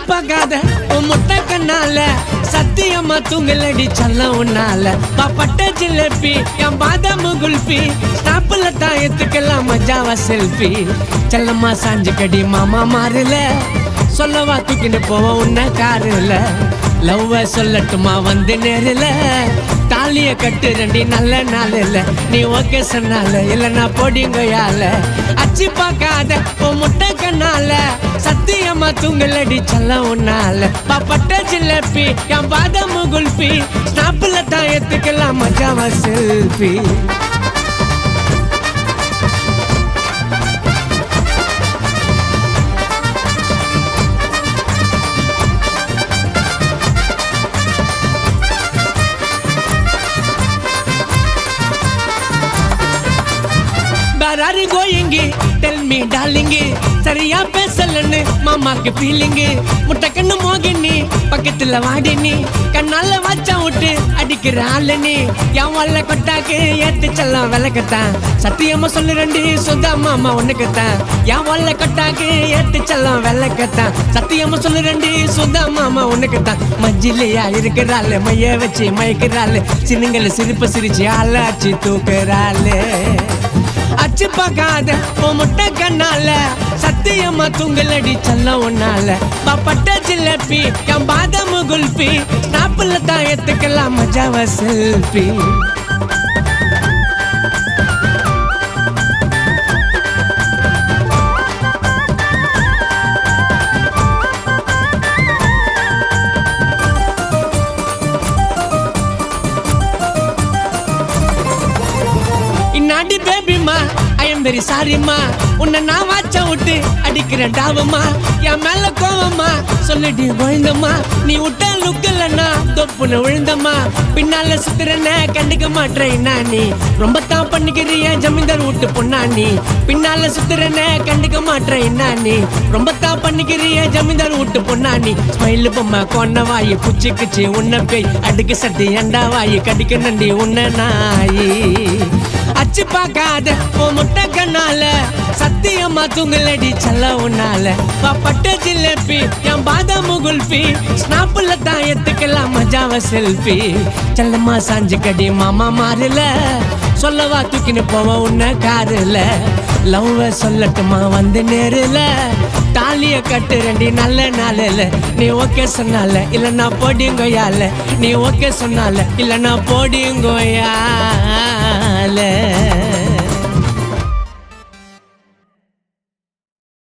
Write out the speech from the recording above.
பார்க்காத உன் முட்டை கண்ணால. சத்தியமா தூங்கலடி சொல்ல உன்னால. பாப்பட்ட ஜிலேபி என் பாதாம குல்பி ஸ்டாப்புல தாயத்துக்கெல்லாம் மஜாவா செல்ஃபி. செல்லம்மா சாஞ்சு கடி மாமா மாறல. சொல்லவா தூக்கிட்டு போவோம் உன்ன காருல லவ்வ சொல்லட்டுமா வந்து நேரில்? தாலிய கட்டு ரெண்டி நல்ல நாள் இல்ல நீ ஓகே சொன்னால இல்லைன்னா பொடிங்கயால அச்சு பார்க்காத உன் முட்டை கண்ணால. சத்தியமா தூங்கலடி சொல்ல உன்னால. பாப்பட்ட ஜில்லப்பி என் பாதாம் குல்பி தான் எடுத்துக்கலாம் மஜாவா selfie Where are you going? Tell me darling சரியா பேசலன்னு மாமாக்கு ஃபீலிங் முட்டை கண்ணு மோகினி பக்கத்துல வாடினி. கண்ணால வாச்சா விட்டு அடிக்கிற ஆளு நீ என் வல்ல கொட்டாக்கு ஏத்து செல்லம் விளக்கத்தான். சத்தியமா சொல்லு ரெண்டு சுதா மாமா உனக்குத்தான் என் வல்ல கொட்டாக்கு ஏத்து செல்லம் விளக்கத்தான். சத்தியமா சொல்லு ரெண்டு சுதா மாமா உனக்குத்தான் மஞ்சிலையா இருக்கிறாள் மைய வச்சு மயக்கிறாள். சின்னங்களை சிரிப்பு சிரிச்சு ஆளாச்சு தூக்குறாள். அச்சு பார்க்காத. உன் முட்டை கண்ணால சத்தியமா தூங்கலடி சொல்ல உன்னால. பாப்பட்ட ஜிலேபி என் பாதமு குல்பி நாப்புல தான் எத்துக்கலாம் மஜாவ செல்பி. நாடி பேபி சரி சாரிம்மா. உன்னை நான் வாச்ச விட்டு அடிக்கிறேன் டாவம்மா. என் மேல கோவம்மா. சொல்லிடி விழுந்தம்மா. நீ விட்ட லுக்கலன்னா தொப்புன விழுந்தம்மா. பின்னால சுத்துறன கண்டுக்க மாட்டேன்னா நீ. ரொம்ப தான் பண்ணிக்கிறிய ஜமீன்தார் விட்டு பொண்ணா நீ. பின்னால சுத்துறன கண்டுக்க மாட்டேன்னா நீ. ரொம்ப தான் பண்ணிக்கிறிய ஜமீன்தார் விட்டு பொண்ணா நீ. ஸ்மைல் பொம்மை கொன்ன வாயி குச்சி குச்சி உன்ன பேய் அடுக்கு சட்டி அண்டா வாயி கடிக்க நண்டி உன்ன நாயி. அச்சு பார்க்காத உன் முட்டை கண்ணால. சத்தியமா தூங்கலடி செல்ல உன்னால. பட்ட ஜிலேபி என் பாதாம் குல்பி ஸ்னாப்புல எடுத்துக்கலாம் மஜாவ செல்ஃபி செல்லம்மா சாஞ்சு கடி மாமா மாறல. சொல்லவா தூக்கின்னு போவ உன்ன காருல லவ்வ சொல்லட்டுமா வந்து நேருல. தாலிய கட்டு ரெண்டி நல்ல நாளில். நீ ஓகே சொன்னால இல்லைன்னா போடிங்கோயால. நீ ஓகே சொன்னால இல்லைன்னா போடிங்கோயால